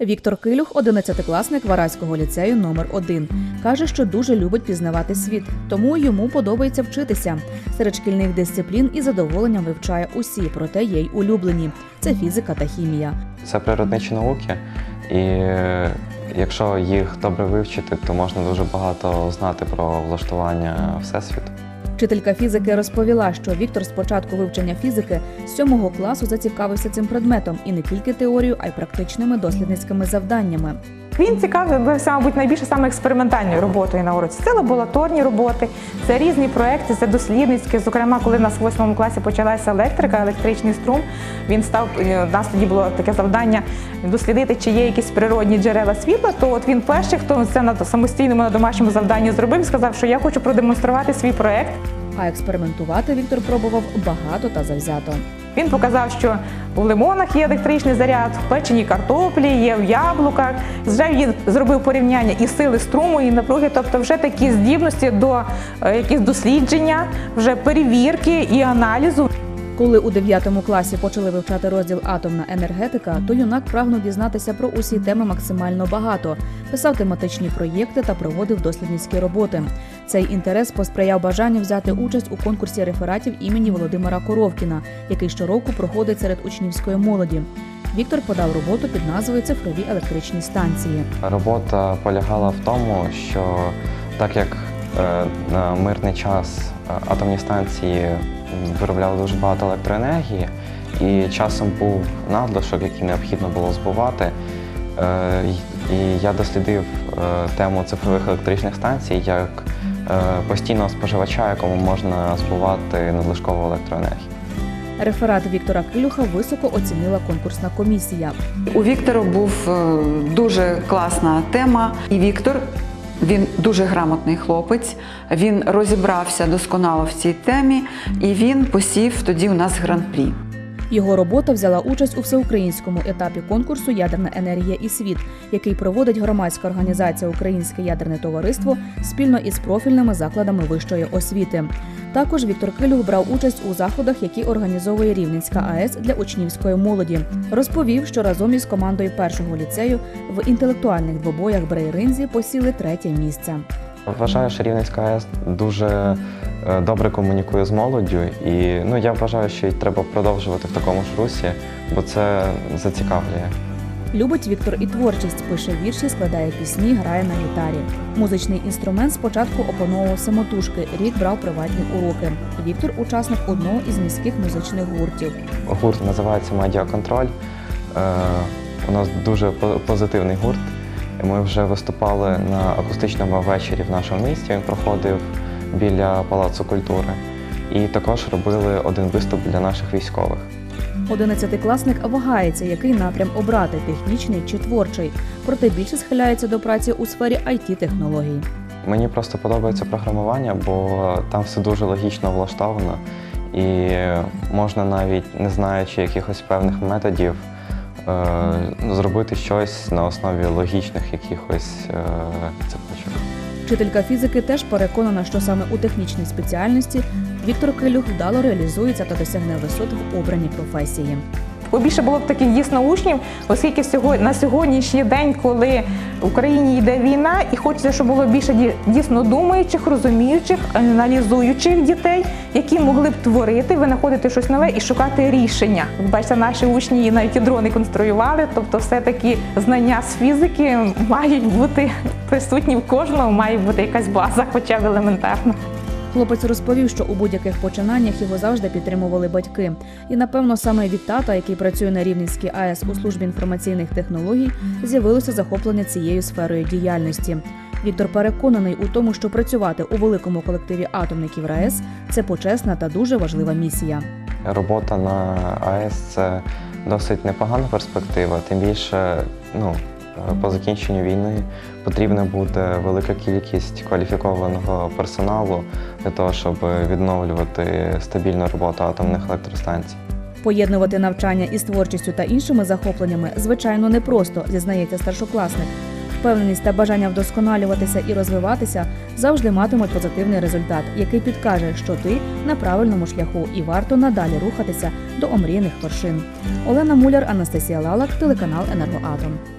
Віктор Килюх, 11-класник Вараського ліцею номер 1 каже, що дуже любить пізнавати світ, тому йому подобається вчитися. Серед шкільних дисциплін і задоволенням вивчає усі, проте є й улюблені це фізика та хімія. Це природничі науки, і е, якщо їх добре вивчити, то можна дуже багато знати про влаштування всесвіту. Вчителька фізики розповіла, що Віктор з початку вивчення фізики з сьомого класу зацікавився цим предметом і не тільки теорією, а й практичними дослідницькими завданнями. Він цікавився, мабуть, найбільше саме експериментальною роботою на уроці. Це лабораторні роботи, це різні проекти, це дослідницькі. Зокрема, коли в нас в восьмому класі почалася електрика, електричний струм, він став е, у нас тоді було таке завдання дослідити, чи є якісь природні джерела світла. То от він перший, хто це на самостійному на домашньому завданні зробив, сказав, що я хочу продемонструвати свій проект. А експериментувати Віктор пробував багато та завзято. Він показав, що у лимонах є електричний заряд, в печеній картоплі, є в яблуках. Вже він зробив порівняння і сили струму, і напруги, тобто вже такі здібності до е, якісь дослідження, вже перевірки і аналізу. Коли у 9 класі почали вивчати розділ атомна енергетика, то юнак прагнув дізнатися про усі теми максимально багато, писав тематичні проєкти та проводив дослідницькі роботи. Цей інтерес посприяв бажанню взяти участь у конкурсі рефератів імені Володимира Коровкіна, який щороку проходить серед учнівської молоді. Віктор подав роботу під назвою Цифрові електричні станції. Робота полягала в тому, що так як е, на мирний час е, атомні станції виробляли дуже багато електроенергії, і часом був надлишок, який необхідно було збувати. Е, І я дослідив тему цифрових електричних станцій як постійного споживача, якому можна збувати надлишкову електроенергію. Реферат Віктора Килюха високо оцінила конкурсна комісія. У Віктора був е, дуже класна тема, і Віктор. Він дуже грамотний хлопець. Він розібрався досконало в цій темі, і він посів тоді у нас гран-прі. Його робота взяла участь у всеукраїнському етапі конкурсу Ядерна енергія і світ, який проводить громадська організація Українське ядерне товариство спільно із профільними закладами вищої освіти. Також Віктор Килюх брав участь у заходах, які організовує Рівненська АЕС для учнівської молоді. Розповів, що разом із командою першого ліцею в інтелектуальних двобоях Брейринзі посіли третє місце. Вважаю, що Рівненська АЕС дуже добре комунікує з молоддю, і ну я вважаю, що й треба продовжувати в такому ж русі, бо це зацікавлює. Любить Віктор і творчість, пише вірші, складає пісні, грає на гітарі. Музичний інструмент спочатку опановував самотужки, рік брав приватні уроки. Віктор учасник одного із міських музичних гуртів. Гурт називається Медіаконтроль. Е, у нас дуже позитивний гурт. Ми вже виступали на акустичному вечорі в нашому місті. Він проходив біля Палацу культури. І також робили один виступ для наших військових. Одинадцятикласник вагається, який напрям обрати технічний чи творчий, проте більше схиляється до праці у сфері it технологій Мені просто подобається програмування, бо там все дуже логічно влаштовано, і можна навіть не знаючи якихось певних методів, е, зробити щось на основі логічних якихось е, цепочок. Вчителька фізики теж переконана, що саме у технічній спеціальності Віктор Килюх вдало реалізується та досягне висот в обраній професії. Побільше було б таких дійсно учнів, оскільки на сьогоднішній день, коли в Україні йде війна, і хочеться, щоб було більше ді- дійсно думаючих, розуміючих, аналізуючих дітей, які могли б творити, винаходити щось нове і шукати рішення. Бачите, наші учні навіть і дрони конструювали, тобто все-таки знання з фізики мають бути присутні в кожному, має бути якась база, хоча б елементарна. Хлопець розповів, що у будь-яких починаннях його завжди підтримували батьки. І напевно саме від тата, який працює на Рівненській АЕС у службі інформаційних технологій, з'явилося захоплення цією сферою діяльності. Віктор переконаний у тому, що працювати у великому колективі атомників РаЕС це почесна та дуже важлива місія. Робота на АЕС це досить непогана перспектива, тим більше ну, по закінченню війни потрібна буде велика кількість кваліфікованого персоналу для того, щоб відновлювати стабільну роботу атомних електростанцій. Поєднувати навчання із творчістю та іншими захопленнями звичайно непросто, зізнається старшокласник. Впевненість та бажання вдосконалюватися і розвиватися завжди матимуть позитивний результат, який підкаже, що ти на правильному шляху і варто надалі рухатися до омріяних вершин. Олена Муляр, Анастасія Лалак, телеканал Енергоатом.